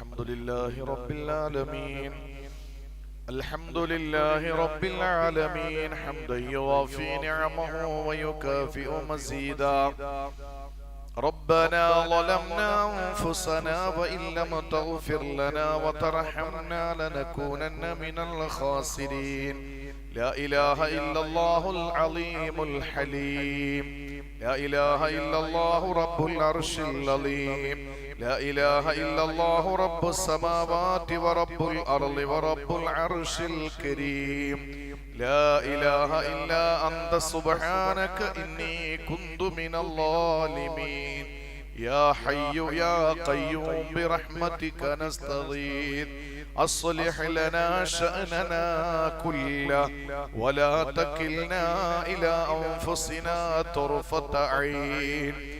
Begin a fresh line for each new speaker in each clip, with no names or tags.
الحمد لله رب العالمين. الحمد لله رب العالمين. حمدا يوافي نعمه ويكافئ مزيدا. ربنا ظلمنا أنفسنا وإن لم تغفر لنا وترحمنا لنكونن من الخاسرين. لا إله إلا الله العظيم الحليم. لا إله إلا الله رب العرش العظيم. لا إله إلا الله رب السماوات ورب الأرض ورب العرش الكريم. لا إله إلا أنت سبحانك إني كنت من الظالمين. يا حي يا قيوم برحمتك نستغيث. أصلح لنا شأننا كله ولا تكلنا إلى أنفسنا طرفة عين.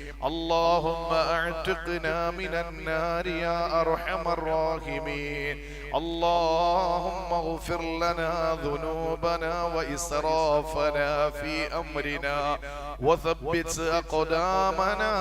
اللهم أعتقنا من النار يا أرحم الراحمين. اللهم اغفر لنا ذنوبنا وإسرافنا في أمرنا. وثبت أقدامنا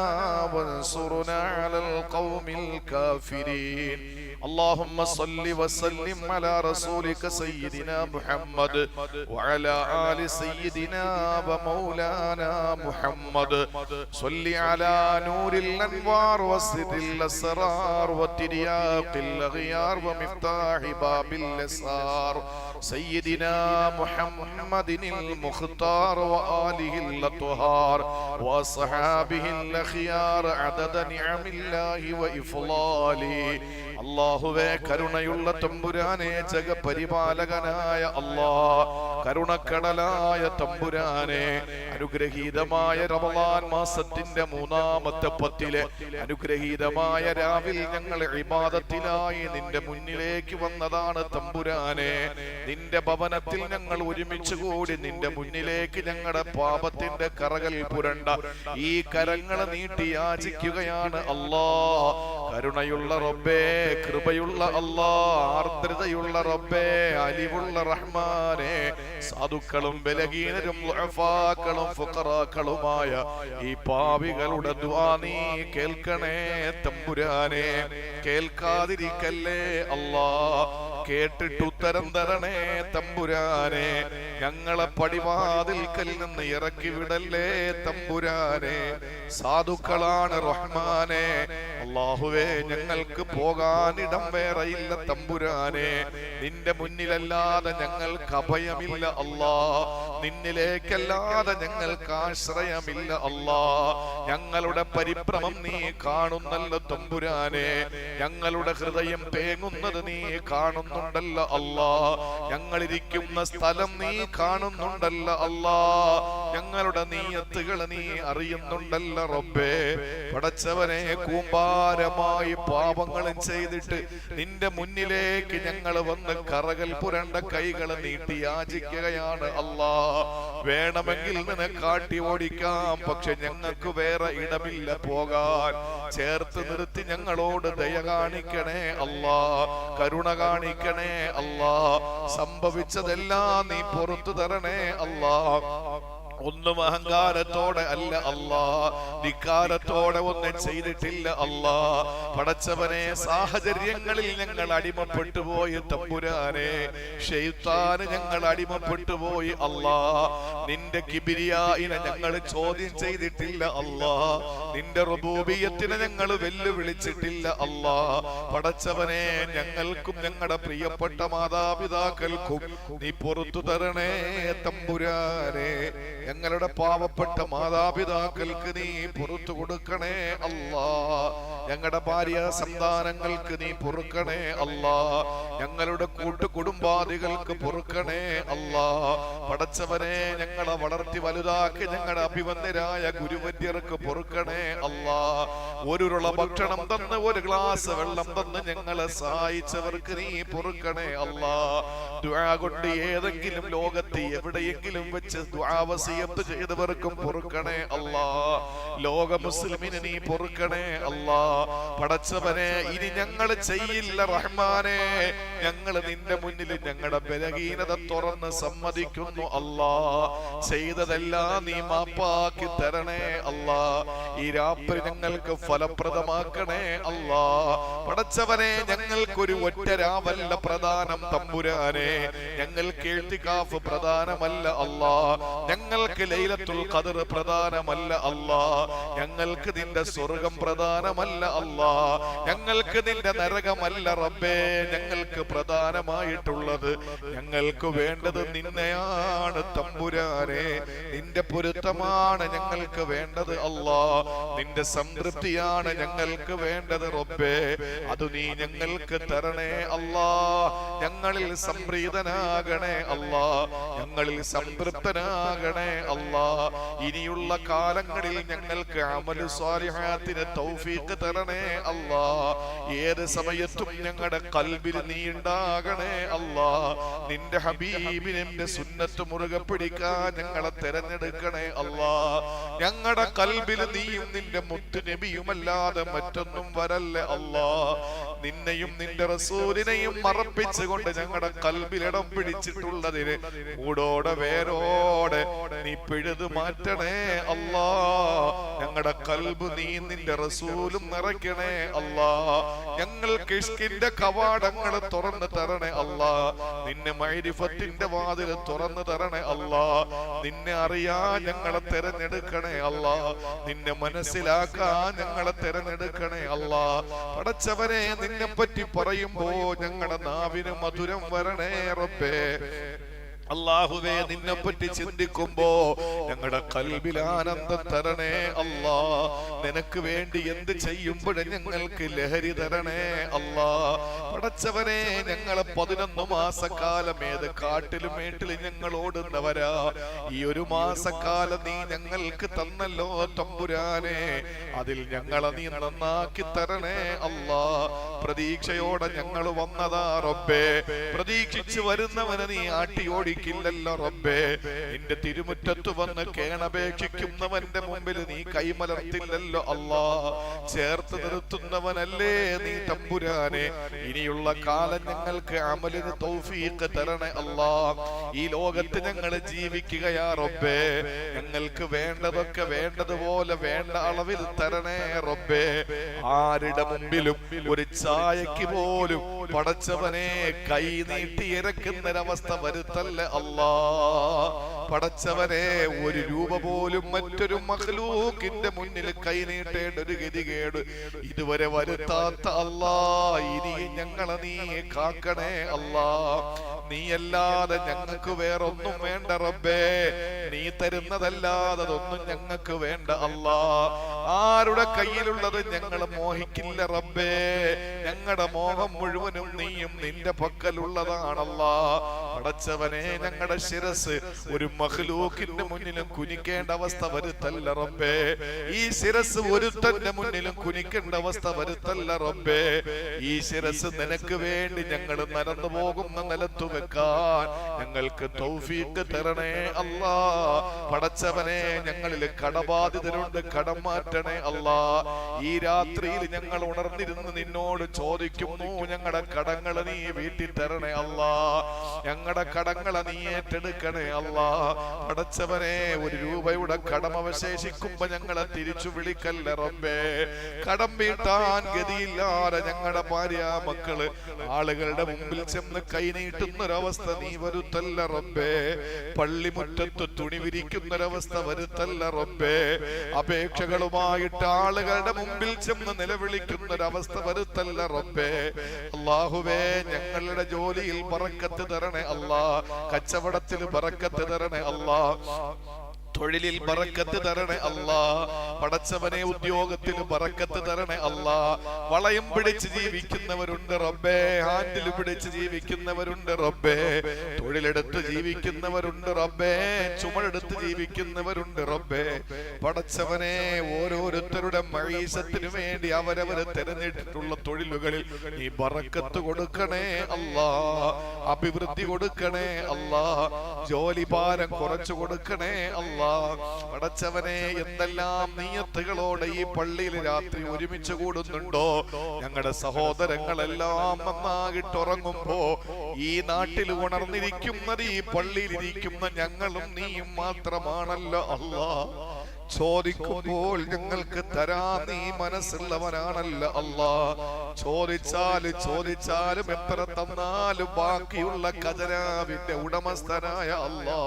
وانصرنا على القوم الكافرين. اللهم صل وسلم على رسولك سيدنا محمد وعلى ال سيدنا ومولانا محمد صل على نور الانوار وسر الاسرار وترياق الاغيار ومفتاح باب الاسرار سيدنا محمد المختار واله الاطهار واصحابه الاخيار عدد نعم الله وافضاله അള്ളാഹുവേ കരുണയുള്ള തമ്പുരാനെ ജഗപരിപാലകനായ അള്ളാ കരുണക്കടലായ തമ്പുരാനെ അനുഗ്രഹീതമായ റമദാൻ മാസത്തിന്റെ മൂന്നാമത്തെ പത്തിലെ അനുഗ്രഹീതമായ രാവിൽ ഞങ്ങൾ ഇബാദത്തിനായി നിന്റെ മുന്നിലേക്ക് വന്നതാണ് തമ്പുരാനെ. നിന്റെ ഭവനത്തിൽ ഞങ്ങൾ ഒരുമിച്ച് കൂടി നിന്റെ മുന്നിലേക്ക് ഞങ്ങളുടെ പാപത്തിന്റെ കറകൾ പുരണ്ട ഈ കരങ്ങൾ നീട്ടി യാചിക്കുകയാണ് അല്ലാ. കരുണയുള്ള റബ്ബേ കൃപയുള്ള അല്ലാ ആർദ്രതയുള്ള റബ്ബേ അലിവുള്ള റഹ്മാനെ സാധുക്കളും ബലഹീനരും ളുഅഫാക്കളും ഫുഖറാക്കളുമായ ഈ പാവികളുടെ ദുആ നീ കേൾക്കണേ തമ്പുരാനെ. കേൾക്കാതിരിക്കല്ലേ അല്ലാ കേട്ടിട്ട് ഉത്തരം തരണേ തമ്പുരാനെ. ഞങ്ങളെ പടിവാതിൽക്കൽ നിന്ന് ഇറക്കി വിടല്ലേ തമ്പുരാനെ. സാധുക്കളാണ് റഹ്മാനെ. അള്ളാഹുവേ ഞങ്ങൾക്ക് പോകാനിടം വേറെയില്ല തമ്പുരാനെ. നിന്റെ മുന്നിലല്ലാതെ ഞങ്ങൾക്ക് അഭയമില്ല അല്ലാ നിന്നിലേക്കല്ലാതെ ഞങ്ങൾക്ക് ആശ്രയമില്ല അല്ലാ ഞങ്ങളുടെ പരിഭ്രമം നീ കാണുന്നല്ല തമ്പുരാനെ. ഞങ്ങളുടെ ഹൃദയം തേങ്ങുന്നത് നീ കാണുന്നുണ്ടല്ലോ അല്ലാ. ഞങ്ങളിരിക്കുന്ന സ്ഥലം നീ കാണുന്നുണ്ടല്ലോ അല്ലാ. ഞങ്ങളുടെ നീയത്തുകൾ നീ അറിയുന്നുണ്ടല്ല റബ്ബേ. പടച്ചവനെ കൂമ്പാരമായി പാപങ്ങളും ചെയ്തിട്ട് നിന്റെ മുന്നിലേക്ക് ഞങ്ങൾ വന്ന് കറകൽ പുരണ്ട കൈകൾ നീട്ടി യാചിക്കുകയാണ് അല്ലാ. വേണമെങ്കിൽ നിന്നെ കാട്ടി ഓടിക്കാം പക്ഷെ ഞങ്ങൾക്ക് വേറെ ഇടമില്ല പോകാൻ. ചേർത്ത് നിർത്തി ഞങ്ങളോട് ദയ കാണിക്കണേ അല്ലാ. കരുണ കാണിക്കണേ അല്ലാ. സംഭവിച്ചതെല്ലാം നീ പുറത്തു തരണേ അല്ലാ. ഒന്നും അഹങ്കാരത്തോടെ അല്ല അല്ലാ ധിക്കാരത്തോടെ ഒന്നും ചെയ്തിട്ടില്ല അല്ലാ. പടച്ചവനെ സാഹചര്യങ്ങളിൽ ഞങ്ങൾ അടിമപ്പെട്ടു പോയി തമ്പുരാനെ. ഷെയ്ത്താന് ഞങ്ങൾ അടിമപ്പെട്ടു പോയി അല്ലാ. നിന്റെ കിബിരിയായിനെ ഞങ്ങൾ ചോദ്യം ചെയ്തിട്ടില്ല അല്ലാ. നിന്റെ റുബൂബിയത്തിനെ ഞങ്ങൾ വെല്ലുവിളിച്ചിട്ടില്ല അല്ലാ. പടച്ചവനെ ഞങ്ങൾക്കും ഞങ്ങളുടെ പ്രിയപ്പെട്ട മാതാപിതാക്കൾക്കും നീ പുറത്തു തരണേ തമ്പുരാനെ. ഞങ്ങളുടെ പാവപ്പെട്ട മാതാപിതാക്കൾക്ക് നീ പുറത്തു കൊടുക്കണേ അല്ലാ. ഞങ്ങളുടെ ഭാര്യ സന്താനങ്ങൾക്ക് നീ പൊറുക്കണേ അല്ലാ. ഞങ്ങളുടെ കൂട്ടു കുടുംബാദികൾക്ക് പൊറുക്കണേ അല്ലാ. പടച്ചവനെ ഞങ്ങളെ വളർത്തി വലുതാക്കി ഞങ്ങളുടെ അഭിവന്ദരായ ഗുരുവര്യർക്ക് പൊറുക്കണേ അല്ലാ. ഒരു ഭക്ഷണം തന്ന് ഒരു ഗ്ലാസ് വെള്ളം തന്ന് ഞങ്ങളെ സഹായിച്ചവർക്ക് നീ പൊറുക്കണേ അല്ലാ. ദുആ കൊണ്ട് ഏതെങ്കിലും ലോകത്ത് എവിടെയെങ്കിലും വെച്ച് ദുആവസിയത്ത് ചെയ്തവർക്കും പൊറുക്കണേ അല്ലാ. ലോക മുസ്ലിമിന് നീ പൊറുക്കണേ അല്ലാ. പടച്ചവനെ ഇനി ഞങ്ങൾ ചെയ്യില്ല റഹ്മാനെ. ഞങ്ങൾ നിന്റെ മുന്നിൽ ഞങ്ങളുടെ ബലഹീനത തുറന്ന് സമ്മതിക്കുന്നു അല്ലാ. ചെയ്തതെല്ലാം നീ മാപ്പാക്കി തരണേ അല്ലാ. ഈ രാത്രി ഞങ്ങൾക്ക് ഫലപ്രദമാക്കണേ അല്ലാ. പടച്ചവനെ ഞങ്ങൾക്കൊരു ഒറ്റ രാവല്ല പ്രധാനം തമ്പുരാനെ. ഞങ്ങൾക്ക് എഴുത്തിക്കാഫ് പ്രധാനമല്ല അല്ലാ. ഞങ്ങൾക്ക് ലൈലത്തുൽ ഖദർ പ്രധാനമല്ല അല്ലാ. ഞങ്ങൾക്ക് നിന്റെ സ്വർഗം പ്രധാനമല്ല അല്ലാ. ഞങ്ങൾക്ക് നിന്റെ നരകമല്ല റബ്ബേ. ഞങ്ങൾക്ക് പ്രധാനമായിട്ടുള്ളത് ഞങ്ങൾക്ക് വേണ്ടത് നിന്നെയാണ് തമ്പുരാനെ. നിന്റെ പൊരുത്തമാണ് ഞങ്ങൾക്ക് വേണ്ടത് അല്ലാ. നിന്റെ സംതൃപ്തിയാണ് ഞങ്ങൾക്ക് വേണ്ടത് റബ്ബേ. അത് നീ ഞങ്ങൾക്ക് തരണേ അല്ലാ. ഞങ്ങളിൽ സംപ്രീതനാകണേ അല്ലാ. ഞങ്ങളിൽ സംതൃപ്തനാകണേ അല്ലാ ഇനിയുള്ള കാലങ്ങളിൽ ഞങ്ങൾക്ക് അമലു സ്വാലിഹാത്തിന് തൗഫീഖ് തരണേ അല്ലാ. ഏത് സമയത്തും ഞങ്ങളുടെ കൽബിൽ നീ ഉണ്ടാകണേ നിന്റെ ഹബീബിനെ സുന്നത്ത് മുറുകെ പിടിക്കാൻ ഞങ്ങളെ തെരഞ്ഞെടുക്കണേ അല്ലാ. ഞങ്ങളുടെ കൽബിൽ നീയും നിന്റെ മുത്തു നബിയുമല്ലാതെ മറ്റൊന്നും വരല്ലേ അല്ലാ. നിന്നെയും നിന്റെ റസൂലിനെയും മറപ്പിച്ചുകൊണ്ട് ഞങ്ങളുടെ കൽബിൽ ഇടം പിടിച്ചിട്ടുള്ളതിന് കൂടോടെ വേരോടെ നീ പിഴുതു മാറ്റണേ അല്ലാ. ഞങ്ങളുടെ കൽബ് നീ നിന്റെ റസൂലും നിറയ്ക്കണേ അല്ലാ. ഞങ്ങൾക്ക് ഇഷ്കിന്റെ കവാടങ്ങൾ തുറന്നു തരണേ അല്ലാ. നിന്നെ മൈരിഫത്തിന്റെ വാതിൽ തുറന്നു തരണേ അല്ലാ. നിന്നെ അറിയാ ഞങ്ങളെ തെരഞ്ഞെടുക്കണേ അല്ലാ. നിന്നെ മനസ്സിലാക്കാൻ ഞങ്ങളെ തെരഞ്ഞെടുക്കണേ അല്ലാ. പടച്ചവനെ നിന്നെ പറ്റി പറയുമ്പോ ഞങ്ങളുടെ നാവിന് മധുരം വരണേ റബ്ബേ. അള്ളാഹുവേ നിന്നെ പറ്റി ചിന്തിക്കുമ്പോ ഞങ്ങളുടെ കൽവിൽ ആനന്ദം തരണേ അല്ലാ നിനക്ക് വേണ്ടി എന്ത് ചെയ്യുമ്പോഴും ഞങ്ങൾക്ക് ലഹരി തരണേ അല്ലാ പടച്ചവനെ ഞങ്ങളെ പതിനൊന്ന് മാസക്കാലം ഏത് കാട്ടിലും മേട്ടിലും ഞങ്ങൾ ഓടുന്നവരാ. ഈ ഒരു മാസക്കാലം നീ ഞങ്ങൾക്ക് തന്നല്ലോ തമ്പുരാനെ. അതിൽ ഞങ്ങളെ നീ നന്നാക്കി തരണേ അല്ലാ പ്രതീക്ഷയോടെ ഞങ്ങൾ വന്നതാ റബ്ബേ. പ്രതീക്ഷിച്ചു വരുന്നവനെ നീ ആട്ടി ഓടിക്കില്ലല്ലോ റബ്ബേ. നിന്റെ തിരുമുറ്റത്ത് വന്ന് കേണപേക്ഷിക്കുന്നവന്റെ മുമ്പിൽ നീ കൈമലർത്തില്ലല്ലോ അല്ലാ. ചേർത്ത് നിർത്തുന്നവനല്ലേ നീ തമ്പുരാനെ. ഇനിയുള്ള കാലം ഞങ്ങൾക്ക് അമലിന് തൗഫീഖ് തരണേ അല്ലാ. ഈ ലോകത്ത് ഞങ്ങൾ ജീവിക്കുകയാ റബ്ബേ. ഞങ്ങൾക്ക് വേണ്ടതൊക്കെ വേണ്ടതുപോലെ വേണ്ട അളവിൽ തരണേ റബ്ബേ. ആരുടെ മുമ്പിലും ഒരു ചായക്ക് പോലും പടച്ചവനെ കൈ നീട്ടി ഇറക്കുന്നൊരവസ്ഥ വരുത്തല്ല അല്ലാ. പടച്ചവനെ ഒരു രൂപ പോലും മറ്റൊരു മഹ്ലൂക്കിന്റെ മുന്നിൽ കൈനീട്ടേണ്ട ഒരു ഗതികേട് ഇതുവരെ വരുത്താത്ത അല്ലാ. ഇനി ഞങ്ങളെ നീ കാക്കണേ അല്ലാ. നീയല്ലാതെ ഞങ്ങൾക്ക് വേറൊന്നും വേണ്ട റബ്ബേ. നീ തരുന്നതല്ലാതെ അതൊന്നും ഞങ്ങൾക്ക് വേണ്ട അല്ലാ. ആരുടെ കയ്യിലുള്ളത് ഞങ്ങൾ മോഹിക്കില്ല റബ്ബേ. ഞങ്ങളുടെ മോഹം മുഴുവനും നീയും നിന്റെ പക്കലുള്ളതാണല്ലാ. പടച്ചവനെ ഞങ്ങളുടെ ശിരസ് ഒരു മഹ്ലൂക്കിന്റെ മുന്നിലും കുനിക്കേണ്ട അവസ്ഥ വരുത്തല്ല റബ്ബേ. ഈ ശിരസ് ഒരുത്തന്റെ മുന്നിലും കുനിക്കേണ്ട അവസ്ഥ വരുത്തല്ല റബ്ബേ. ഈ ശിരസ് നിനക്ക് വേണ്ടി ഞങ്ങൾ നടന്നു പോകുന്ന നിലത്തു വെക്കാൻ ഞങ്ങൾക്ക് തൗഫീക്ക് തരണേ അല്ലാ. പടച്ചവനെ ഞങ്ങളിൽ കടബാധിതരുണ്ട് കടം മാറ്റണേ അല്ലാ. ഈ രാത്രിയിൽ ഞങ്ങൾ ഉണർന്നിരുന്ന് നിന്നോട് ചോദിക്കുന്നു ഞങ്ങളുടെ കടങ്ങൾ നീ വീട്ടിൽ തരണേ അല്ലാ ഞങ്ങളുടെ കടങ്ങളെ നീ ഏറ്റെടുക്കണേ അല്ലാ. പടച്ചവനെ ഒരു രൂപയുടെ കടം അവശേഷിക്കുമ്പോ ഞങ്ങളെ തിരിച്ചു വിളിക്കല്ല റബ്ബേ? കടം വീട്ടാൻ ഗതിയില്ലാതെ ഞങ്ങളുടെ ഭാര്യ മക്കൾ ആളുകളുടെ മുമ്പിൽ ചെന്ന് കൈനീട്ടുന്നൊരവസ്ഥ നീ വരുത്തല്ല റബ്ബേ. പള്ളിമുറ്റത്ത് തുണി വിരിക്കുന്നൊരവസ്ഥ വരുത്തല്ല റബ്ബേ. അപേക്ഷകളുമായിട്ട് ആളുകളുടെ മുമ്പിൽ ചെന്ന് നിലവിളിക്കുന്നൊരവസ്ഥ വരുത്തല്ല റബ്ബേ. അള്ളാഹുവേ ഞങ്ങളുടെ ജോലിയിൽ പറക്കത്ത് തരണേ അല്ലാ കച്ചവടത്തിൽ പറക്കത്ത് തരണേ അല്ലാ തൊഴിലിൽ ബറക്കത്ത് തരണേ അല്ലാ. പടച്ചവനെ ഉദ്യോഗത്തിൽ ബറക്കത്ത് തരണേ അല്ലാ. വളയം പിടിച്ച് ജീവിക്കുന്നവരുണ്ട് റബ്ബേ. ഹാൻഡിൽ പിടിച്ച് ജീവിക്കുന്നവരുണ്ട് റബ്ബേ. തൊഴിലെടുത്ത് ജീവിക്കുന്നവരുണ്ട് റബ്ബേ. ചുമടെടുത്ത് ജീവിക്കുന്നവരുണ്ട് റബ്ബേ. പടച്ചവനെ ഓരോരുത്തരുടെ മഴീസത്തിനു വേണ്ടി അവരവർ തെരഞ്ഞെടുത്തിട്ടുള്ള തൊഴിലുകളിൽ ഈ ബറക്കത്ത് കൊടുക്കണേ അല്ലാ. അഭിവൃദ്ധി കൊടുക്കണേ അല്ലാ. ജോലി ഭാരം കുറച്ചു കൊടുക്കണേ അല്ലാ. പടച്ചവനെ എന്തെല്ലാം നീയത്തുകളോടെ ഈ പള്ളിയിൽ രാത്രി ഒരുമിച്ച് കൂടുന്നുണ്ടോ? ഞങ്ങളുടെ സഹോദരങ്ങളെല്ലാം നന്നാകിട്ട് ഉറങ്ങുമ്പോ ഈ നാട്ടിൽ ഉണർന്നിരിക്കുന്നത് ഈ പള്ളിയിൽ ഇരിക്കുന്ന ഞങ്ങളും നീയും മാത്രമാണല്ലോ അല്ലാ. ചോദിക്കുമ്പോൾ ഞങ്ങൾക്ക് തരാ നീ മനസ്സുള്ളവനാണല്ല അല്ല. ചോദിച്ചാൽ ചോദിച്ചാലും എത്ര തന്നാലും ബാക്കിയുള്ള ഖജനാവിന്റെ ഉടമസ്ഥനായ അല്ലാ.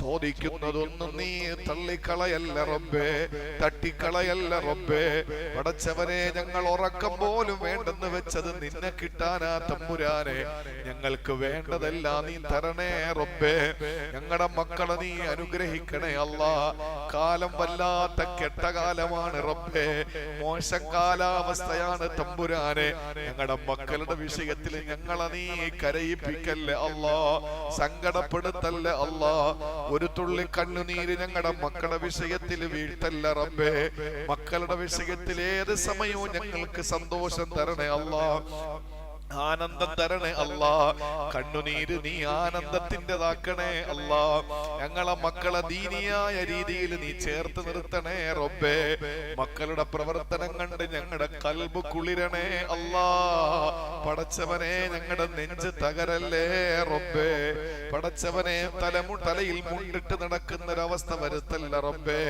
ചോദിക്കുന്നതൊന്നും നീ തള്ളിക്കളയല്ല റബ്ബേ തട്ടിക്കളയല്ല റബ്ബേ. പടച്ചവനെ ഞങ്ങൾ ഉറക്കം പോലും വേണ്ടെന്ന് വെച്ചത് നിന്നെ കിട്ടാനാ തമ്പുരാനെ. ഞങ്ങൾക്ക് വേണ്ടതെല്ലാം നീ തരണേ റബ്ബേ. ഞങ്ങളുടെ മക്കളെ നീ അനുഗ്രഹിക്കണേ അല്ല. കാലം വല്ലാത്ത കെട്ടകാലമാണ് റബ്ബേ. മോശം കാലാവസ്ഥയാണ് തമ്പുരാനെ. ഞങ്ങളുടെ മക്കളുടെ വിഷയത്തിൽ ഞങ്ങളെ നീ കരയിപ്പിക്കല്ലേ അല്ലാ. സങ്കടപ്പെടുത്തല്ലേ അല്ലാ. ഒരു തുള്ളി കണ്ണുനീര് ഞങ്ങളുടെ മക്കളുടെ വിഷയത്തിൽ വീഴ്ത്തല്ല റബ്ബേ. മക്കളുടെ വിഷയത്തിൽ ഏത് സമയവും ഞങ്ങൾക്ക് സന്തോഷം തരണേ അല്ലാ ആനന്ദം തരണേ അല്ലാ. കണ്ണുനീര് നീ ആനന്ദത്തിന്റെതാക്കണേ അല്ലാ. ഞങ്ങളെ മക്കളെ ദീനിയായ രീതിയിൽ നീ ചേർത്ത് നിർത്തണേ റൊബേ മക്കളുടെ പ്രവർത്തനം കണ്ട് ഞങ്ങളുടെ കൽബ് കുളിരണേ അല്ലാ. പടച്ചവനെ ഞങ്ങളുടെ നെഞ്ച് തകരല്ലേ റൊബേ പടച്ചവനെ തലമു തലയിൽ മുണ്ടിട്ട് നടക്കുന്ന ഒരവസ്ഥ വരുത്തല്ല റൊബേ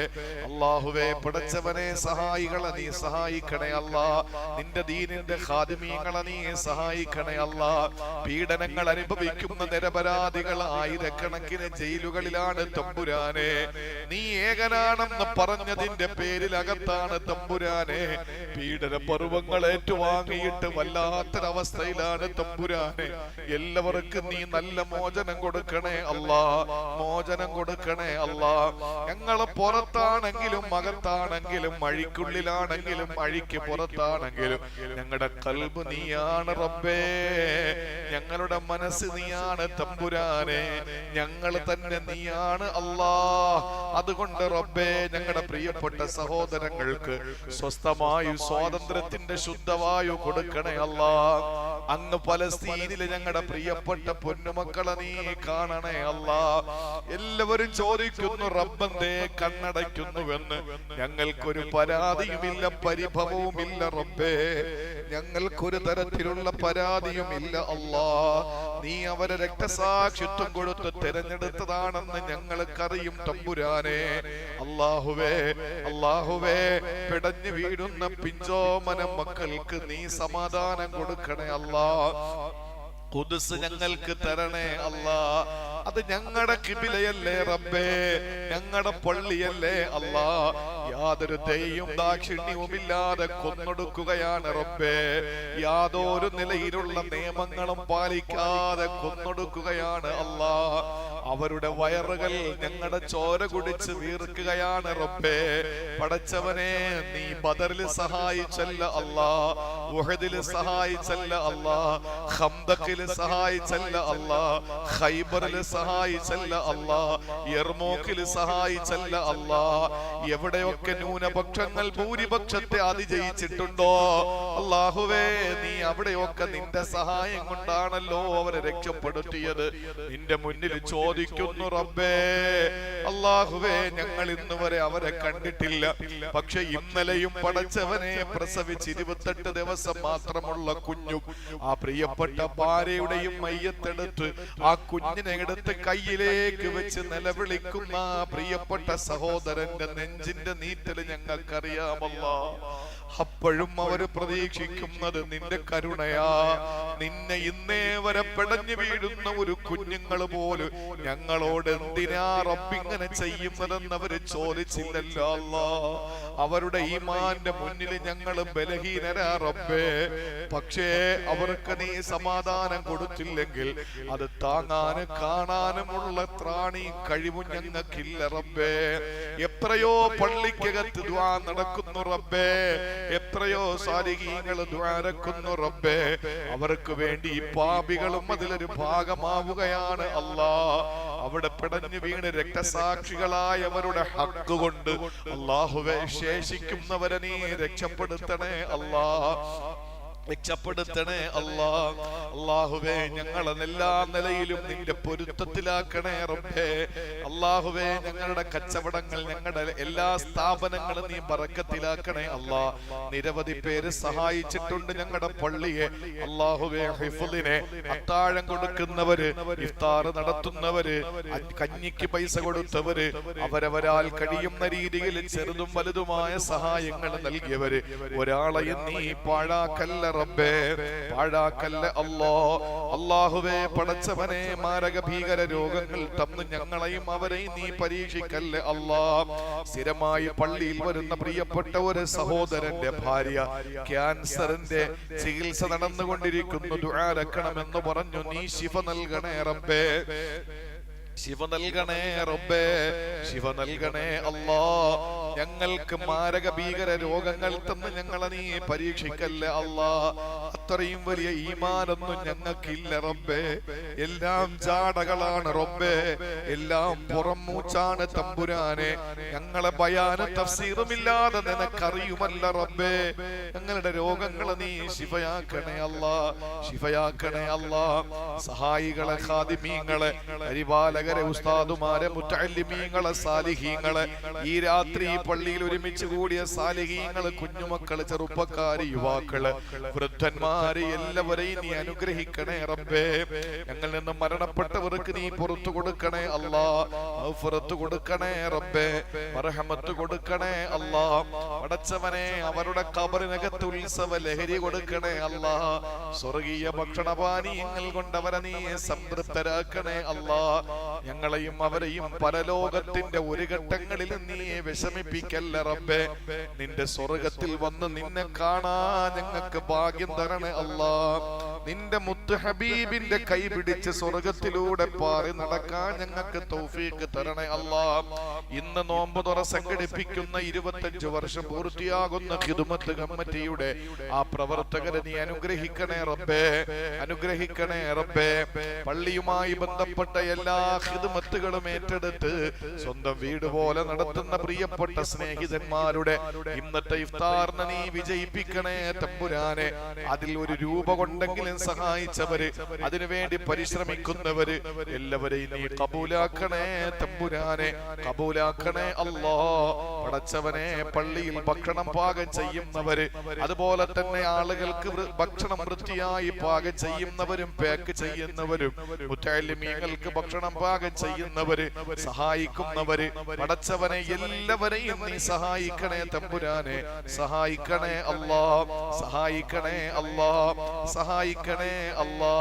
അള്ളാഹുവേ പടച്ചവനെ സഹായികളെ നീ സഹായിക്കണേ അല്ലാ. നിന്റെ ദീനിന്റെ ഖാദിമീങ്ങളെ നീ സഹായിക്കണേ അല്ല. പീഡനങ്ങൾ അനുഭവിക്കുന്ന നിരപരാധികൾ ആയിരക്കണക്കിന് ജയിലുകളിലാണ് തമ്പുരാനെ. നീ ഏകനാണെന്ന് പറഞ്ഞതിന്റെ പേരിലകത്താണ് തമ്പുരാനെ. പീഡന പർവങ്ങൾ ഏറ്റുവാങ്ങിയിട്ട് വല്ലാത്തൊരവസ്ഥയിലാണ് തമ്പുരാനെ. എല്ലാവർക്കും നീ നല്ല മോചനം കൊടുക്കണേ അല്ലാ. മോചനം കൊടുക്കണേ അല്ലാ. ഞങ്ങൾ പുറത്താണെങ്കിലും അകത്താണെങ്കിലും അഴിക്കുള്ളിലാണെങ്കിലും അഴിക്ക് പുറത്താണെങ്കിലും ഞങ്ങളുടെ കൽബ് നീയാണ് റബ്ബേ. ഞങ്ങളുടെ മനസ്സ് നീയാണ് തമ്പുരാനെ ഞങ്ങൾ തന്നെ നീയാണ് അല്ലാ. അതുകൊണ്ട് റബ്ബേ ഞങ്ങളുടെ പ്രിയപ്പെട്ട സഹോദരങ്ങൾക്ക് സ്വസ്ഥമായു സ്വാതന്ത്ര്യത്തിന്റെ ശുദ്ധവായു കൊടുക്കണേ അല്ലാ. അങ്ങ് പലസ്തീനിൽ ഞങ്ങളുടെ പ്രിയപ്പെട്ട പൊന്നുമക്കളെ നീ കാണണേ അല്ല. എല്ലാവരും ചോദിക്കുന്നു റബ്ബന്തേ കണ്ണടയ്ക്കുന്നുവെന്ന്? ഞങ്ങൾക്കൊരു പരാതിയുമില്ല പരിഭവവുമില്ല റബ്ബേ. ഞങ്ങൾക്കൊരു തരത്തിലുള്ള പരാതിയുമില്ല അല്ലാ. നീ അവരെ രക്തസാക്ഷിത്വം കൊടുത്ത് തിരഞ്ഞെടുത്തതാണെന്ന് ഞങ്ങൾക്കറിയും തമ്പുരാനെ. അള്ളാഹുവേ അള്ളാഹുവേ പിടഞ്ഞു വീഴുന്ന പിഞ്ചോമന മക്കൾക്ക് നീ സമാധാനം കൊടുക്കണേ അല്ലാ. കുതിസ് ഞങ്ങൾക്ക് തരണേ അല്ലാ അത് ഞങ്ങളുടെ കിബിലയല്ലേ റബ്ബേ? ഞങ്ങളുടെ പള്ളിയല്ലേ അല്ലാ യാതൊരു ദയും ദാക്ഷിണ്യവുമില്ലാതെ കൊന്നൊടുക്കുകയാണ് റബ്ബേ. യാതൊരു നിലയിലുള്ള നിയമങ്ങളും പാലിക്കാതെ കൊന്നൊടുക്കുകയാണ് അല്ലാ അവരുടെ വയറുകൾ ഞങ്ങളുടെ ചോര കുടിച്ച് വീർക്കുകയാണ് റബ്ബേ. പടച്ചവനെ നീ ബദറിൽ സഹായിച്ചല്ല അല്ലാ. ഉഹദിൽ സഹായിച്ചല്ല അല്ലാ. ഖംദക്കിൽ സഹായിച്ചല്ല അല്ലാ. ഖൈബറിൽ സഹായിച്ചല്ല അല്ലാ. യർമോക്കിൽ സഹായിച്ചല്ല അല്ലാ. എവിടെയൊക്കെ ന്യൂനപക്ഷങ്ങൾ ഭൂരിപക്ഷത്തെ അതിജയിച്ചിട്ടുണ്ടോ? അല്ലാഹുവേ നീ അവിടെയൊക്കെ നിന്റെ സഹായം കൊണ്ടാണല്ലോ അവരെ രക്ഷപ്പെടുത്തിയത്. നിന്റെ മുന്നിൽ ചോദിക്കുന്നു റബ്ബേ അള്ളാഹുവേ ഞങ്ങൾ ഇന്ന് വരെ അവരെ കണ്ടിട്ടില്ല. പക്ഷെ ഇന്നലെയും പടച്ചവനെ പ്രസവിച്ച് ഇരുപത്തെട്ട് ദിവസം മാത്രമുള്ള കുഞ്ഞു ആ പ്രിയപ്പെട്ട ഭാര്യയുടെയും മയ്യത്തെടുത്ത് ആ കുഞ്ഞിനെ എടുത്ത് കയ്യിലേക്ക് വെച്ച് നിലവിളിക്കുന്ന പ്രിയപ്പെട്ട സഹോദരന്റെ നെഞ്ചിന്റെ നീറ്റൽ ഞങ്ങൾക്കറിയാമല്ലോ. അപ്പോഴും അവർ പ്രതീക്ഷിക്കുന്നത് നിന്റെ കരുണയാ. നിന്നെ ഇന്നേ വരെ പിടഞ്ഞു വീഴുന്ന ഒരു കുഞ്ഞുങ്ങൾ പോലും ഞങ്ങളോട് എന്തിനാ റബ്ബിങ്ങനെ ചെയ്യുന്നതെന്ന് അവർ ചോദിച്ചില്ലല്ലോ അവരുടെ ഈമാന്റെ മുന്നിൽ ഞങ്ങൾ ബലഹീനരാ റബ്ബേ. പക്ഷേ അവർക്ക് നീ സമാധാനം കൊടുത്തില്ലെങ്കിൽ അത് താങ്ങാനും കാണാനുമുള്ള ത്രാണി കഴിവും ഞങ്ങൾക്കില്ല റബ്ബേ. എത്രയോ പള്ളിക്കകത്ത് ദ്വാ നടക്കുന്നു റബ്ബേ. എത്രയോ സാരികീങ്ങൾ ദ്വാരക്കുന്നു റബ്ബേ. അവർക്ക് വേണ്ടി ഈ പാപികളും അതിലൊരു ഭാഗമാവുകയാണ് അല്ലാ. അവിടെ പിടഞ്ഞു വീണ് രക്തസാക്ഷികളായവരുടെ ഹക്ക് കൊണ്ട് അള്ളാഹുവെ ശേഷിക്കുന്നവരെ നീ രക്ഷപ്പെടുത്തണേ അല്ലാ. രക്ഷപ്പെടുത്തണേ അല്ലാ. അള്ളാഹുവേ ഞങ്ങളെ എല്ലാ നിലയിലും നിന്റെ പൊരുത്തത്തിലാക്കണേ റബ്ബേ. അള്ളാഹുവേ ഞങ്ങളുടെ കച്ചവടങ്ങൾ ഞങ്ങളുടെ എല്ലാ സ്ഥാപനങ്ങളും നീ പറക്കത്തിലാക്കണേ അല്ലാ. നിരവധി പേര് സഹായിച്ചിട്ടുണ്ട് ഞങ്ങളുടെ പള്ളിയെ. അള്ളാഹുവേ ഹിഫുലിനെ അത്താഴം കൊടുക്കുന്നവര് ഇഫ്താർ നടത്തുന്നവര് കഞ്ഞിക്ക് പൈസ കൊടുത്തവര് അവരവരാൽ കഴിയുന്ന രീതിയിൽ ചെറുതും വലുതുമായ സഹായങ്ങൾ നൽകിയവര്. ഒരാളെ നീ പാഴാക്കല്ല റബ്ബേ പാഴാക്കല്ല അല്ലോ. അള്ളാഹുവേ പടച്ചവനെ മാരക ഭീകര രോഗങ്ങൾ തന്നു ഞങ്ങളെയും അവരെയും നീ പരീക്ഷിക്കല്ലേ അല്ലാ. സ്ഥിരമായി പള്ളിയിൽ വരുന്ന പ്രിയപ്പെട്ട ഒരു സഹോദരന്റെ ഭാര്യ ക്യാൻസറിന്റെ ചികിത്സ നടന്നുകൊണ്ടിരിക്കുന്നു. ദുആരക്കണമെന്ന് പറഞ്ഞു നീ ശിഫ നൽകണേ റബ്ബേ ശിവ നൽകണേ റബ്ബേ ശിവ നൽകണേ അല്ലാ. ഞങ്ങൾക്ക് മാരക ഭീകര രോഗങ്ങൾ തന്ന് ഞങ്ങളെ നീ പരീക്ഷിക്കല്ല അല്ലാ? അത്രയും വലിയ ഈമാനൊന്നും ഞങ്ങൾക്കില്ല റബ്ബേ. എല്ലാം ചാടകളാണ് റബ്ബേ. എല്ലാം പുറം മൂച്ചാണ് തമ്പുരാനെ. ഞങ്ങളെ ഭയാന തഫ്സീറുമില്ലാതെ നിനക്കറിയുമല്ല റബ്ബേ. ഞങ്ങളുടെ രോഗങ്ങളെ നീ ശിവയാക്കണേ അല്ലാ. ശിവയാക്കണേ അല്ലാ. സഹായികളെ ഖാദിമീങ്ങളെ പരിപാലകരെ ഉസ്താദുമാരെ മുറ്റല്ലിമീങ്ങളെ സാലിഹീങ്ങളെ. ഈ രാത്രി പള്ളിയിൽ ഒരുമിച്ച് കൂടിയ സാലിഹീങ്ങൾ കുഞ്ഞുമക്കൾ ചെറുപ്പക്കാര് യുവാക്കൾ വൃദ്ധന്മാര് എല്ലാവരെയും നീ അനുഗ്രഹിക്കണേ റബ്ബേ. ഞങ്ങളിൽ നിന്ന് മരണപ്പെട്ടവർക്ക് നീ പുറത്തു കൊടുക്കണേ അല്ലാ. പുറത്തു കൊടുക്കണേ റബ്ബേ. മർഹമത്ത് കൊടുക്കണേ അല്ലാ. പടച്ചവനെ അവരുടെ കബറിനകത്ത് ഉത്സവ ലഹരി കൊടുക്കണേ അല്ലാ. സ്വർഗീയ ഭക്ഷണപാനീയങ്ങൾ കൊണ്ടവരെ നീ സംതൃപ്തരാക്കണേ അല്ലാ. ഞങ്ങളെയും അവരെയും പരലോകത്തിന്റെ ഒരു ഘട്ടങ്ങളിൽ നീ വിഷമിപ്പിക്കല്ല റബ്ബേ? നിന്റെ സ്വർഗത്തിൽ വന്ന് നിന്നെ കാണാൻ ഞങ്ങൾക്ക് ഭാഗ്യം തരണേ അല്ലാ. നിന്റെ മുത്ത് ഹബീബിന്റെ കൈ പിടിച്ച് സ്വർഗത്തിലൂടെ പാറി നടക്കാൻ ഞങ്ങൾക്ക് തൗഫീക്ക് തരണേ അല്ലാ. ഇന്ന് നോമ്പ് തുറ സംഘടിപ്പിക്കുന്ന ഇരുപത്തഞ്ചു വർഷം പൂർത്തിയാകുന്ന ഹിദുമത്ത് കമ്മിറ്റിയുടെ ആ പ്രവർത്തകരെ നീ അനുഗ്രഹിക്കണേ റബ്ബേ അനുഗ്രഹിക്കണേ റബ്ബേ. പള്ളിയുമായി ബന്ധപ്പെട്ട എല്ലാ ഹിദുമത്തുകളും ഏറ്റെടുത്ത് സ്വന്തം വീട് പോലെ നടത്തുന്ന പ്രിയപ്പെട്ട സ്നേഹിതന്മാരുടെ ഇന്നത്തെ ഇഫ്താറിനെ നീ വിജയിപ്പിക്കണേ തമ്പുരാനെ. അതിൽ ഒരു രൂപ കൊണ്ടെങ്കിലും സഹായിച്ചവര് അതിനുവേണ്ടി പരിശ്രമിക്കുന്നവര് എല്ലാവരെയും നീ കബൂലാക്കണേ തമ്പുരാനെ. കബൂലാക്കണേ അല്ലോ. പടച്ചവനെ പള്ളിയിൽ ഭക്ഷണം പാകം ചെയ്യുന്നവര് അതുപോലെ തന്നെ ആളുകൾക്ക് ഭക്ഷണം വൃത്തിയായി പാകം ചെയ്യുന്നവരും പാക്ക് ചെയ്യുന്നവരും മുറ്റാലിമീങ്ങൾക്ക് ഭക്ഷണം പാകം ചെയ്യുന്നവര് സഹായിക്കുന്നവര് പടച്ചവനെ എല്ലാവരെയും നീ സഹായിക്കണേ തമ്പുരാനെ. സഹായിക്കണേ അല്ലാ സഹായിക്കണേ അല്ലാ സഹായിക്കണേ അല്ലാ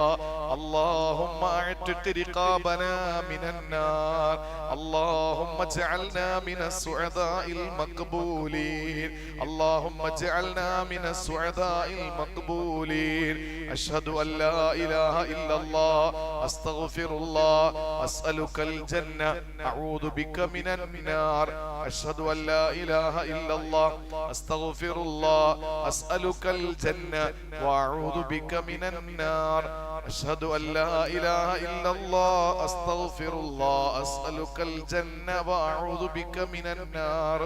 اللهم اعتق رقابنا من النار اللهم اجعلنا من السعداء المقبولين اللهم اجعلنا من السعداء المقبولين اشهد ان لا اله الا الله استغفر الله اسالك الجنه اعوذ بك من النار اشهد ان لا اله الا الله استغفر الله اسالك الجنه واعوذ بك من النار أشهد أن لا إله إلا الله أستغفر الله أسألك الجنة وأعوذ بك من النار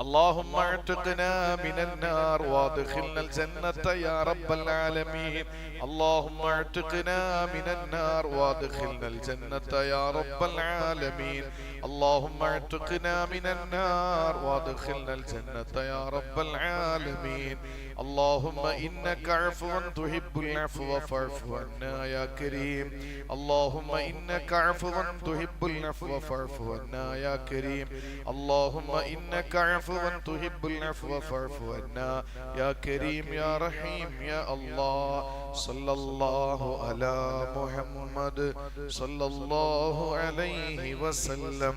اللهم اعتقنا من النار وادخلنا الجنة يا رب العالمين اللهم اعتقنا من النار وادخلنا الجنة يا رب العالمين اللهم اعتقنا من النار وادخلنا الجنة يا رب العالمين. اللهم إنك عفو تحب العفو فاعف عنا يا كريم. اللهم إنك عفو تحب العفو فاعف عنا يا كريم. اللهم إنك عفو تحب العفو فاعف عنا يا كريم يا رحيم يا الله. صلى الله على محمد صلى الله عليه وسلم.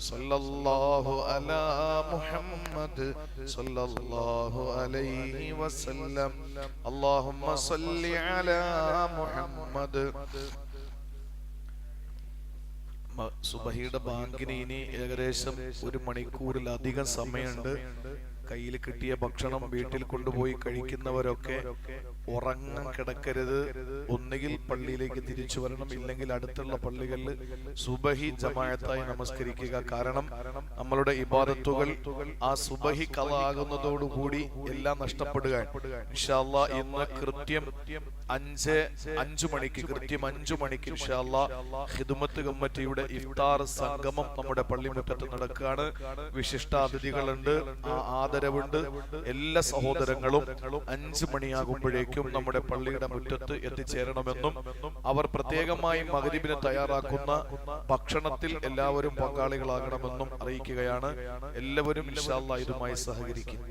صلى الله على محمد صلى الله عليه وسلم اللهم صل على محمد മ- സുബഹിയുടെ ബാങ്കിന് ഇനി ഏകദേശം ഒരു മണിക്കൂറിലധികം സമയമുണ്ട് കയ്യിൽ കിട്ടിയ ഭക്ഷണം വീട്ടിൽ കൊണ്ടുപോയി കഴിക്കുന്നവരൊക്കെ ഉറങ്ങാൻ കിടക്കരുത്. ഒന്നുകിൽ പള്ളിയിലേക്ക് തിരിച്ചു വരണം. ഇല്ലെങ്കിൽ അടുത്തുള്ള പള്ളികളിൽ സുബഹി ജമായത്തായി നമസ്കരിക്കുക കാരണം നമ്മളുടെ ഇബാദത്തുകൾ ആ സുബഹി കലാകുന്നതോടുകൂടി എല്ലാം നഷ്ടപ്പെടുക ഇൻഷാല്ല ഇന്ന് കൃത്യം അഞ്ച് അഞ്ചു മണിക്ക് കൃത്യം അഞ്ചു മണിക്ക് ഇൻഷാല്ല ഹിദുമത്ത് കമ്മിറ്റിയുടെ ഇഫ്താർ സംഗമം നമ്മുടെ പള്ളിമുറ്റത്ത് നടക്കുകയാണ് വിശിഷ്ടാതിഥികളുണ്ട്. ആ ആദരവുണ്ട്. എല്ലാ സഹോദരങ്ങളും അഞ്ചു മണിയാകുമ്പോഴേക്കും നമ്മുടെ പള്ളിയുടെ മുറ്റത്ത് എത്തിച്ചേരണമെന്നും അവർ പ്രത്യേകമായി മകരീബിനെ തയ്യാറാക്കുന്ന ഭക്ഷണത്തിൽ എല്ലാവരും പങ്കാളികളാകണമെന്നും അറിയിക്കുകയാണ്. എല്ലാവരും ഇൻഷാല്ല ഇതുമായി സഹകരിക്കും.